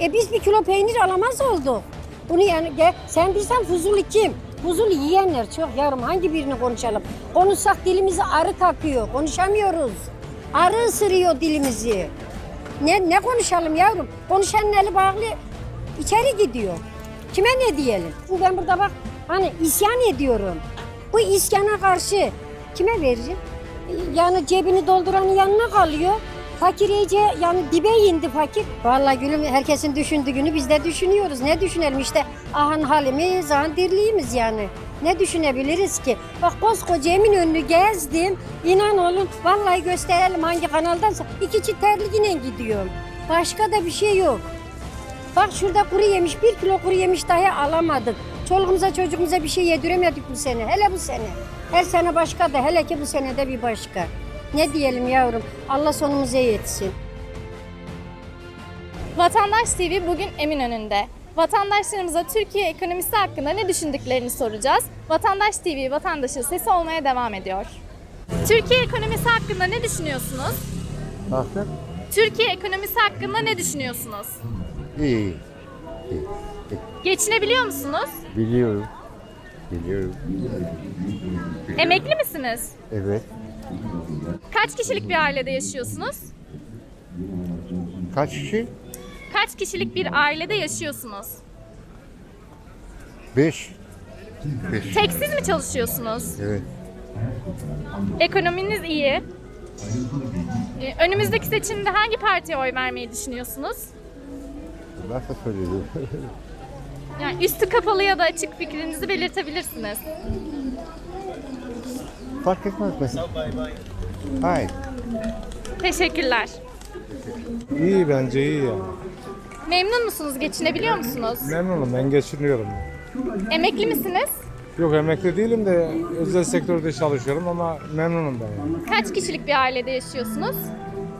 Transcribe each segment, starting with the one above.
E biz bir kilo peynir alamaz olduk. Bunu yani sen bilsen Fuzuli kim? Fuzuli yiyenler çok yavrum hangi birini konuşalım? Konuşsak dilimizi arı takıyor. Konuşamıyoruz. Arı ısırıyor dilimizi. Ne, ne konuşalım yavrum? Konuşanın eli bağlı içeri gidiyor. Kime ne diyelim? Şimdi ben burada bak hani isyan ediyorum. Bu isyana karşı kime vereceğim? Yani cebini dolduranın yanına kalıyor. Fakir iyice yani dibe indi fakir. Vallahi gülüm herkesin düşündüğünü biz de düşünüyoruz. Ne düşünelim işte ahan halimiz, ahan dirliğimiz yani. Ne düşünebiliriz ki? Bak koskoca Eminönü'nü gezdim. İnan oğlum vallahi gösterelim hangi kanaldansa. iki çift terliğine gidiyorum. Başka da bir şey yok. Bak şurada kuru yemiş, bir kilo kuru yemiş dahi alamadık. Çoluğumuza çocuğumuza bir şey yediremedik bu sene. Hele bu sene. Her sene başka da hele ki bu sene de bir başka. Ne diyelim yavrum? Allah sonumuza yetsin. Vatandaş TV bugün Eminönü'nde. Vatandaşlarımıza Türkiye ekonomisi hakkında ne düşündüklerini soracağız. Vatandaş TV vatandaşın sesi olmaya devam ediyor. Türkiye ekonomisi hakkında ne düşünüyorsunuz? Nasıl? Türkiye ekonomisi hakkında ne düşünüyorsunuz? İyi. iyi. iyi. Geçinebiliyor musunuz? Biliyorum. Biliyorum. Emekli misiniz? Evet. Kaç kişilik bir ailede yaşıyorsunuz? Kaç kişi? Kaç kişilik bir ailede yaşıyorsunuz? Beş. Beş. Tek siz mi çalışıyorsunuz? Evet. Ekonominiz iyi. Ee, Önümüzdeki seçimde hangi partiye oy vermeyi düşünüyorsunuz? Nasıl söylüyorum? Yani üstü kapalı ya da açık fikrinizi belirtebilirsiniz. Fark etmez mi? Hayır. Teşekkürler. İyi bence iyi yani. Memnun musunuz? Geçinebiliyor musunuz? Memnunum ben geçiniyorum. Emekli misiniz? Yok emekli değilim de özel sektörde çalışıyorum ama memnunum ben yani. Kaç kişilik bir ailede yaşıyorsunuz?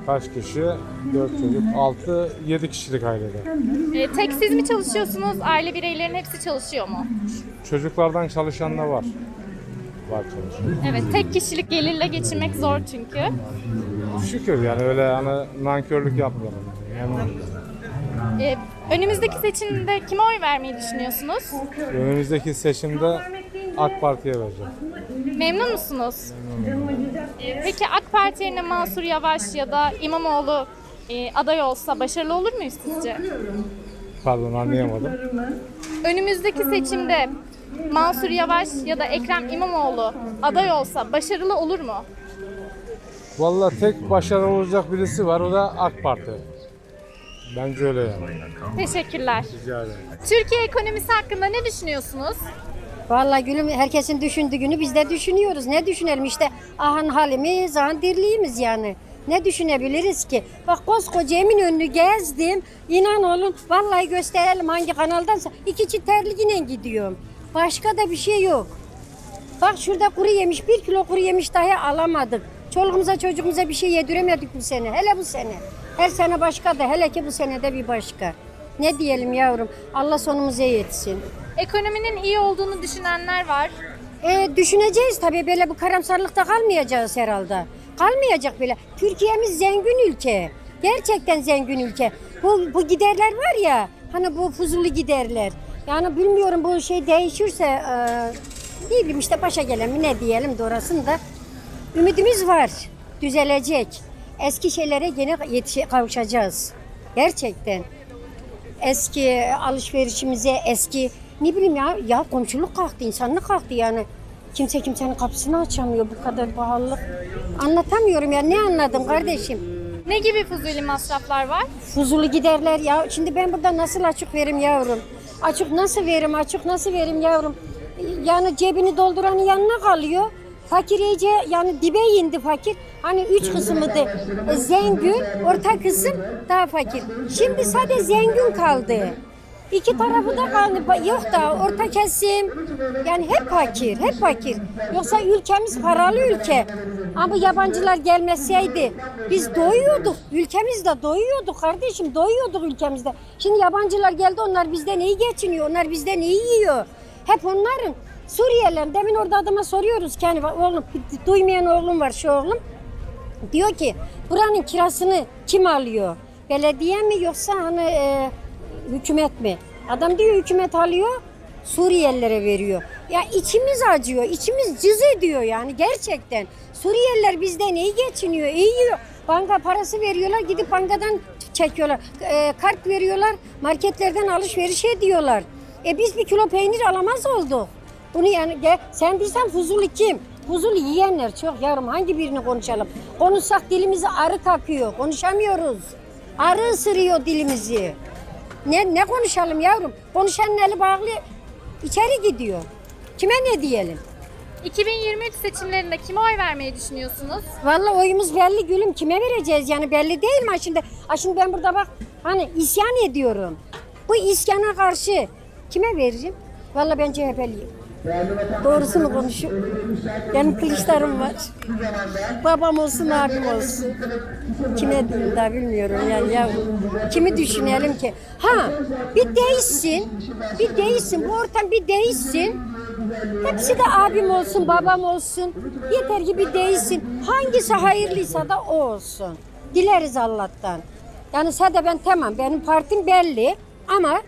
Kaç kişi? 4 çocuk, 6, 7 kişilik ailede. Ee, tek siz mi çalışıyorsunuz? Aile bireylerinin hepsi çalışıyor mu? Çocuklardan çalışan da var. Var çalışan. Evet, tek kişilik gelirle geçinmek zor çünkü. Şükür yani öyle hani nankörlük yapmıyorum. Memnunum. Ee, önümüzdeki seçimde kime oy vermeyi düşünüyorsunuz? Önümüzdeki seçimde AK Parti'ye vereceğim. Memnun musunuz? Ee, peki AK Parti yerine Mansur Yavaş ya da İmamoğlu e, aday olsa başarılı olur muyuz sizce? Pardon anlayamadım. Önümüzdeki seçimde Mansur Yavaş ya da Ekrem İmamoğlu aday olsa başarılı olur mu? Vallahi tek başarılı olacak birisi var o da AK Parti. Bence öyle yani. Teşekkürler. Rica ederim. Türkiye ekonomisi hakkında ne düşünüyorsunuz? Vallahi gülüm herkesin düşündüğünü biz de düşünüyoruz. Ne düşünelim işte ahan halimiz, ahan dirliğimiz yani. Ne düşünebiliriz ki? Bak koskoca Eminönü'nü gezdim. İnan oğlum vallahi gösterelim hangi kanaldansa. iki çift terliğine gidiyorum. Başka da bir şey yok. Bak şurada kuru yemiş, bir kilo kuru yemiş dahi alamadık. Çoluğumuza çocuğumuza bir şey yediremedik bu sene. Hele bu sene. Her sene başka da hele ki bu sene de bir başka. Ne diyelim yavrum? Allah sonumuza yetsin. Ekonominin iyi olduğunu düşünenler var. E, düşüneceğiz tabii böyle bu karamsarlıkta kalmayacağız herhalde. Kalmayacak bile. Türkiye'miz zengin ülke. Gerçekten zengin ülke. Bu, bu giderler var ya hani bu fuzuli giderler. Yani bilmiyorum bu şey değişirse e, ne bileyim işte başa gelen mi ne diyelim de orasını da ümidimiz var. Düzelecek. Eski şeylere yine yetişe kavuşacağız. Gerçekten eski alışverişimize, eski ne bileyim ya, ya komşuluk kalktı, insanlık kalktı yani. Kimse kimsenin kapısını açamıyor bu kadar pahalılık. Anlatamıyorum ya, ne anladım kardeşim? Ne gibi fuzuli masraflar var? Fuzuli giderler ya. Şimdi ben burada nasıl açık verim yavrum? Açık nasıl verim, açık nasıl verim yavrum? Yani cebini dolduranın yanına kalıyor. Fakir iyice yani dibe indi fakir. Hani üç kısmıydı. E, Zengin, orta kısım daha fakir. Şimdi sadece zengin kaldı. İki tarafı da kaldı. Yok da orta kesim. Yani hep fakir, hep fakir. Yoksa ülkemiz paralı ülke. Ama yabancılar gelmeseydi biz doyuyorduk. Ülkemizde doyuyorduk kardeşim. Doyuyorduk ülkemizde. Şimdi yabancılar geldi onlar bizden iyi geçiniyor. Onlar bizden iyi yiyor. Hep onların. Suriyeliler demin orada adama soruyoruz kendi oğlum duymayan oğlum var şu oğlum. Diyor ki buranın kirasını kim alıyor? Belediye mi yoksa hani e, hükümet mi? Adam diyor hükümet alıyor, Suriyelilere veriyor. Ya içimiz acıyor, içimiz cız ediyor yani gerçekten. Suriyeliler bizden iyi geçiniyor, iyi yiyor. Banka parası veriyorlar, gidip bankadan çekiyorlar. E, kart veriyorlar, marketlerden alışveriş ediyorlar. E biz bir kilo peynir alamaz olduk. Bunu yani sen diysen Fuzuli kim? Fuzuli yiyenler çok yavrum hangi birini konuşalım? Konuşsak dilimizi arı kakıyor, konuşamıyoruz. Arı ısırıyor dilimizi. Ne, ne konuşalım yavrum? Konuşanın eli bağlı içeri gidiyor. Kime ne diyelim? 2023 seçimlerinde kime oy vermeyi düşünüyorsunuz? Vallahi oyumuz belli gülüm. Kime vereceğiz yani belli değil mi? Ha Şimdi, ha şimdi ben burada bak hani isyan ediyorum. Bu isyana karşı kime veririm? Vallahi ben CHP'liyim. Doğrusunu konuşup benim kılıçlarım var. Babam olsun, abim olsun. Kime diyeyim daha bilmiyorum yani yavrum. Kimi düşünelim ki? Ha bir değişsin, bir değişsin. Bu ortam bir değişsin. Hepsi de abim olsun, babam olsun. Yeter ki bir değişsin. Hangisi hayırlıysa da o olsun. Dileriz Allah'tan. Yani sadece ben tamam, benim partim belli ama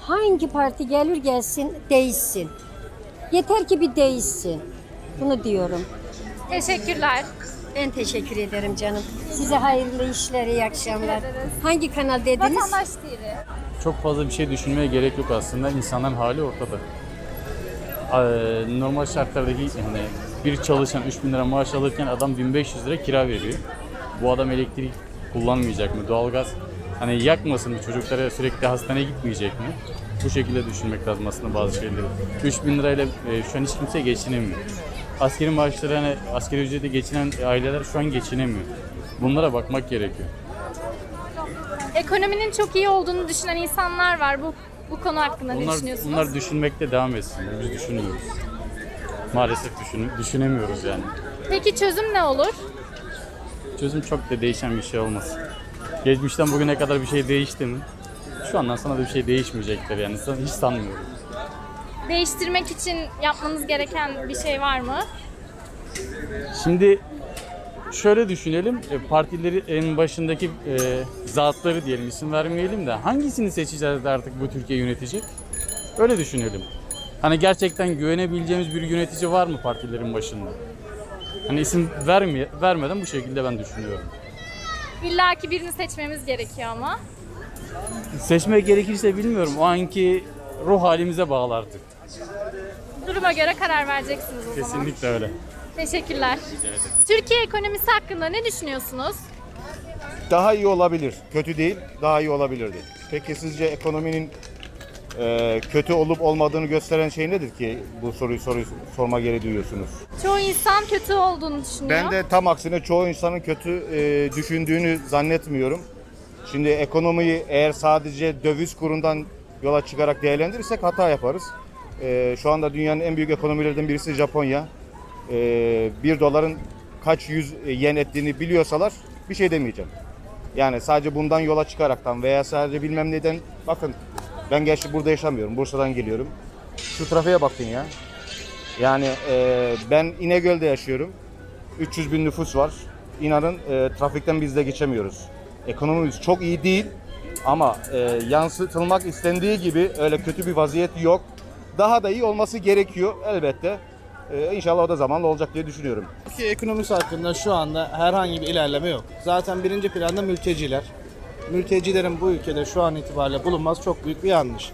hangi parti gelir gelsin değişsin. Yeter ki bir değişsin. Bunu diyorum. Teşekkürler. Ben teşekkür ederim canım. Size hayırlı işler, iyi akşamlar. Hangi kanal dediniz? Vatandaş TV. Çok fazla bir şey düşünmeye gerek yok aslında. İnsanların hali ortada. Ee, Normal şartlardaki yani bir çalışan 3000 lira maaş alırken adam 1500 lira kira veriyor. Bu adam elektrik kullanmayacak mı? Doğalgaz hani yakmasın mı? Çocuklara sürekli hastaneye gitmeyecek mi? Bu şekilde düşünmek lazım aslında bazı şeyleri. 3000 lirayla e, şu an hiç kimse geçinemiyor. Askeri maaşları hani askeri ücrete geçinen aileler şu an geçinemiyor. Bunlara bakmak gerekiyor. Ekonominin çok iyi olduğunu düşünen insanlar var. Bu bu konu hakkında ne Bunlar, düşünüyorsunuz? bunlar düşünmekte devam etsin. Biz düşünmüyoruz. Maalesef düşün, düşünemiyoruz yani. Peki çözüm ne olur? Çözüm çok da değişen bir şey olmaz. Geçmişten bugüne kadar bir şey değişti mi? Sonra da bir şey değişmeyecektir yani. Hiç sanmıyorum. Değiştirmek için yapmanız gereken bir şey var mı? Şimdi şöyle düşünelim. e, Partileri en başındaki e, zatları diyelim isim vermeyelim de hangisini seçeceğiz de artık bu Türkiye yönetecek? Öyle düşünelim. Hani gerçekten güvenebileceğimiz bir yönetici var mı partilerin başında? Hani isim vermeye, vermeden bu şekilde ben düşünüyorum. İlla ki birini seçmemiz gerekiyor ama. Seçmek gerekirse bilmiyorum. O anki ruh halimize bağlı artık. Duruma göre karar vereceksiniz o zaman. Kesinlikle öyle. Teşekkürler. Türkiye ekonomisi hakkında ne düşünüyorsunuz? Daha iyi olabilir. Kötü değil, daha iyi olabilirdi. Peki sizce ekonominin e, kötü olup olmadığını gösteren şey nedir ki bu soruyu soruyu sorma gereği duyuyorsunuz? Çoğu insan kötü olduğunu düşünüyor. Ben de tam aksine çoğu insanın kötü e, düşündüğünü zannetmiyorum. Şimdi ekonomiyi eğer sadece döviz kurundan yola çıkarak değerlendirirsek hata yaparız. E, şu anda dünyanın en büyük ekonomilerinden birisi Japonya. E, bir doların kaç yüz yen ettiğini biliyorsalar bir şey demeyeceğim. Yani sadece bundan yola çıkaraktan veya sadece bilmem neden bakın ben gerçi burada yaşamıyorum. Bursa'dan geliyorum. Şu trafiğe bakın ya. Yani e, ben İnegöl'de yaşıyorum. 300 bin nüfus var. İnanın e, trafikten biz de geçemiyoruz. Ekonomimiz çok iyi değil ama e, yansıtılmak istendiği gibi öyle kötü bir vaziyet yok. Daha da iyi olması gerekiyor elbette. E, inşallah o da zamanla olacak diye düşünüyorum. Türkiye ekonomisi hakkında şu anda herhangi bir ilerleme yok. Zaten birinci planda mülteciler. Mültecilerin bu ülkede şu an itibariyle bulunması çok büyük bir yanlış.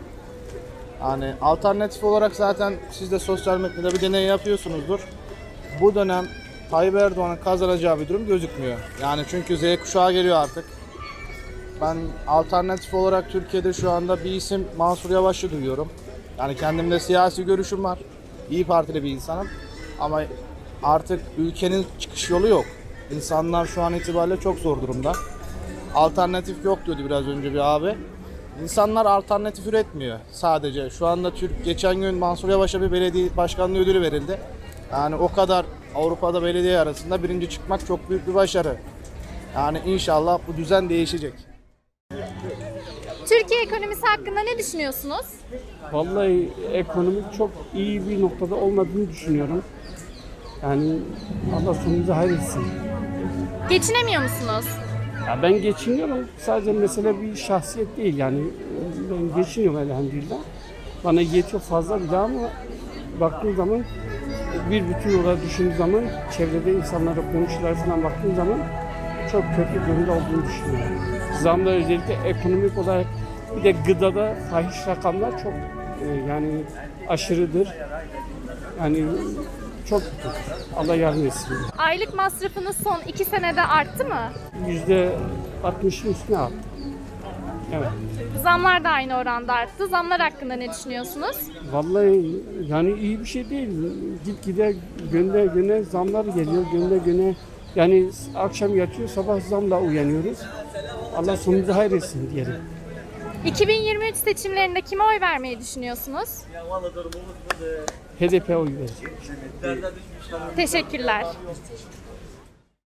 Yani alternatif olarak zaten siz de sosyal medyada bir deney yapıyorsunuzdur. Bu dönem Tayyip Erdoğan'ın kazanacağı bir durum gözükmüyor. Yani çünkü Z kuşağı geliyor artık. Ben alternatif olarak Türkiye'de şu anda bir isim Mansur Yavaş'ı duyuyorum. Yani kendimde siyasi görüşüm var. İyi Partili bir insanım. Ama artık ülkenin çıkış yolu yok. İnsanlar şu an itibariyle çok zor durumda. Alternatif yok diyordu biraz önce bir abi. İnsanlar alternatif üretmiyor sadece. Şu anda Türk geçen gün Mansur Yavaş'a bir belediye başkanlığı ödülü verildi. Yani o kadar Avrupa'da belediye arasında birinci çıkmak çok büyük bir başarı. Yani inşallah bu düzen değişecek. Türkiye ekonomisi hakkında ne düşünüyorsunuz? Vallahi ekonomik çok iyi bir noktada olmadığını düşünüyorum. Yani Allah sonumuzu hayretsin. Geçinemiyor musunuz? Ya ben geçiniyorum. Sadece mesele bir şahsiyet değil yani. Ben geçiniyorum elhamdülillah. Bana yetiyor fazla bile ama baktığım zaman bir bütün olarak düşündüğüm zaman çevrede insanlara komşulara falan baktığım zaman çok kötü durumda olduğunu düşünüyorum. Zamda özellikle ekonomik olarak bir de gıdada fahiş rakamlar çok e, yani aşırıdır. Yani çok. Allah yardım etsin. Aylık masrafınız son iki senede arttı mı? Yüzde 60'ın üstüne arttı. Evet. Zamlar da aynı oranda arttı. Zamlar hakkında ne düşünüyorsunuz? Vallahi yani iyi bir şey değil. Gitgide günde güne zamlar geliyor. Günde güne yani akşam yatıyor sabah zamla uyanıyoruz. Allah sonumuzu hayretsin diyelim. 2023 seçimlerinde kime oy vermeyi düşünüyorsunuz? HDP oy vereceğim. Teşekkürler.